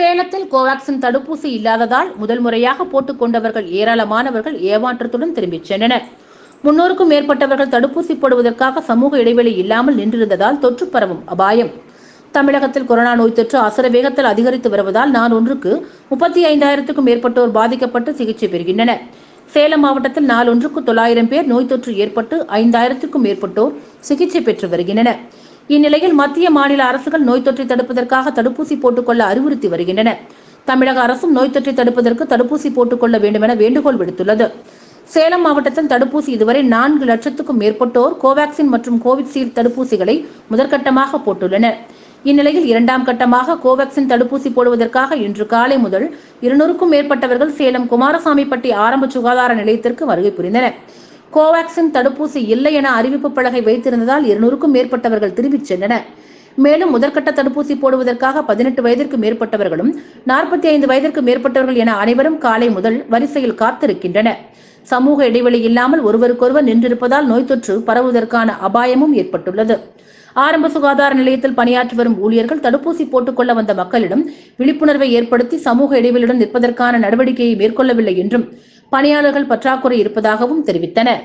சேலத்தில் கோவாக்சின் தடுப்பூசி இல்லாததால் முதல் முறையாக போட்டுக் கொண்டவர்கள் ஏராளமானவர்கள் ஏமாற்றத்துடன் திரும்பிச் சென்றனர். முன்னூறுக்கும் மேற்பட்டவர்கள் தடுப்பூசி போடுவதற்காக சமூக இடைவெளி இல்லாமல் நின்றிருந்ததால் தொற்று பரவும் அபாயம். தமிழகத்தில் கொரோனா நோய் தொற்று அசர வேகத்தில் அதிகரித்து வருவதால் நான் ஒன்றுக்கு முப்பத்தி ஐந்தாயிரத்துக்கும் மேற்பட்டோர் பாதிக்கப்பட்டு சிகிச்சை பெறுகின்றனர். சேலம் மாவட்டத்தில் நாளொன்றுக்கு தொள்ளாயிரம் பேர் நோய் தொற்று ஏற்பட்டு ஐந்தாயிரத்துக்கும் மேற்பட்டோர் சிகிச்சை பெற்று வருகின்றனர். இந்நிலையில் மத்திய மாநில அரசுகள் நோய் தொற்றை தடுப்பதற்காக தடுப்பூசி போட்டுக்கொள்ள அறிவுறுத்தி வருகின்றன. தமிழக அரசும் நோய் தொற்றை தடுப்பதற்கு தடுப்பூசி போட்டுக்கொள்ள வேண்டும் என வேண்டுகோள் விடுத்துள்ளது. சேலம் மாவட்டத்தில் தடுப்பூசி இதுவரை நான்கு லட்சத்துக்கும் மேற்பட்டோர் கோவாக்சின் மற்றும் கோவிட்ஷீல்டு தடுப்பூசிகளை முதற்கட்டமாக போட்டுள்ளனர். இந்நிலையில் இரண்டாம் கட்டமாக கோவாக்சின் தடுப்பூசி போடுவதற்காக இன்று காலை முதல் இருநூறுக்கும் மேற்பட்டவர்கள் சேலம் குமாரசாமிப்பட்டி ஆரம்ப சுகாதார நிலையத்திற்கு வருகை புரிந்தனர். கோவாக்சின் தடுப்பூசி இல்லை என அறிவிப்பு பலகை வைத்திருந்ததால் இருநூறுக்கும் மேற்பட்டவர்கள் திரும்பிச் சென்றனர். மேலும் முதற்கட்ட தடுப்பூசி போடுவதற்காக பதினெட்டு வயதிற்கு மேற்பட்டவர்களும் நாற்பத்தி ஐந்து வயதிற்கு மேற்பட்டவர்கள் என அனைவரும் காலை முதல் வரிசையில் காத்திருக்கின்றனர். சமூக இடைவெளி இல்லாமல் ஒருவருக்கொருவர் நின்றிருப்பதால் நோய் தொற்று பரவுவதற்கான அபாயமும் ஏற்பட்டுள்ளது. ஆரம்ப சுகாதார நிலையத்தில் பணியாற்றி வரும் ஊழியர்கள் தடுப்பூசி போட்டுக்கொள்ள வந்த மக்களிடம் விழிப்புணர்வை ஏற்படுத்தி சமூக இடைவெளியுடன் நிற்பதற்கான நடவடிக்கையை மேற்கொள்ளவில்லை என்றும் பணியாளர்கள் பற்றாக்குறை இருப்பதாகவும் தெரிவித்தனர்.